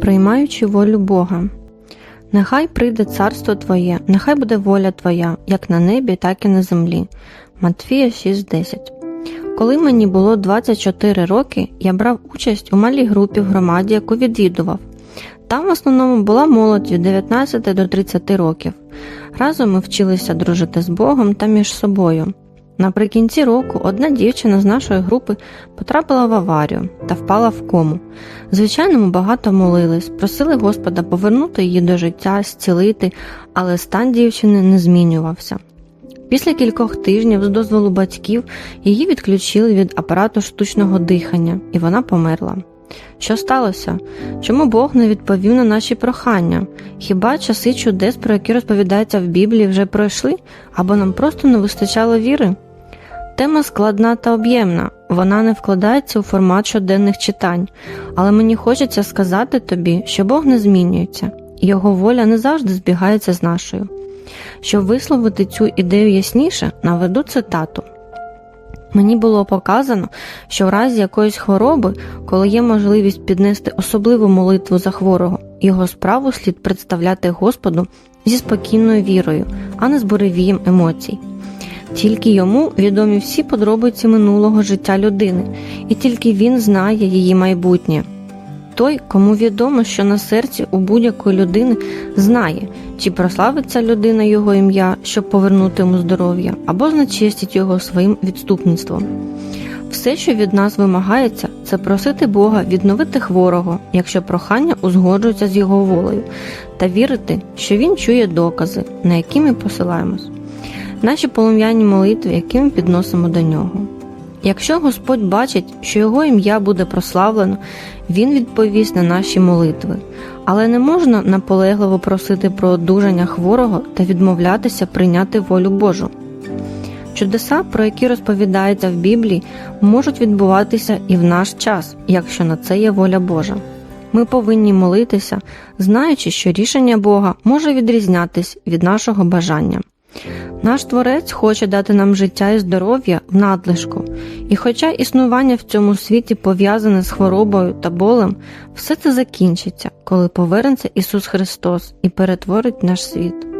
приймаючи волю Бога. Нехай прийде царство Твоє, нехай буде воля Твоя, як на небі, так і на землі. Матфія 6:10 Коли мені було 24 роки, я брав участь у малій групі в громаді, яку відвідував. Там в основному була молодь від 19 до 30 років. Разом ми вчилися дружити з Богом та між собою. Наприкінці року одна дівчина з нашої групи потрапила в аварію та впала в кому. Звичайно, ми багато молились, просили Господа повернути її до життя, зцілити, але стан дівчини не змінювався. Після кількох тижнів з дозволу батьків її відключили від апарату штучного дихання, і вона померла. Що сталося? Чому Бог не відповів на наші прохання? Хіба часи чудес, про які розповідається в Біблії, вже пройшли, або нам просто не вистачало віри? Тема складна та об'ємна, вона не вкладається у формат щоденних читань, але мені хочеться сказати тобі, що Бог не змінюється, його воля не завжди збігається з нашою. Щоб висловити цю ідею ясніше, наведу цитату. Мені було показано, що в разі якоїсь хвороби, коли є можливість піднести особливу молитву за хворого, його справу слід представляти Господу зі спокійною вірою, а не з буревієм емоцій. Тільки йому відомі всі подробиці минулого життя людини, і тільки він знає її майбутнє. Той, кому відомо, що на серці у будь-якої людини знає, чи прославиться людина його ім'я, щоб повернути йому здоров'я, або знечестить його своїм відступництвом. Все, що від нас вимагається, це просити Бога відновити хворого, якщо прохання узгоджується з його волею, та вірити, що він чує докази, на які ми посилаємось, наші полум'яні молитви, які ми підносимо до нього. Якщо Господь бачить, що його ім'я буде прославлено, Він відповість на наші молитви, але не можна наполегливо просити про одужання хворого та відмовлятися прийняти волю Божу. Чудеса, про які розповідається в Біблії, можуть відбуватися і в наш час, якщо на це є воля Божа. Ми повинні молитися, знаючи, що рішення Бога може відрізнятись від нашого бажання. Наш Творець хоче дати нам життя і здоров'я в надлишку, і хоча існування в цьому світі пов'язане з хворобою та болем, все це закінчиться, коли повернеться Ісус Христос і перетворить наш світ.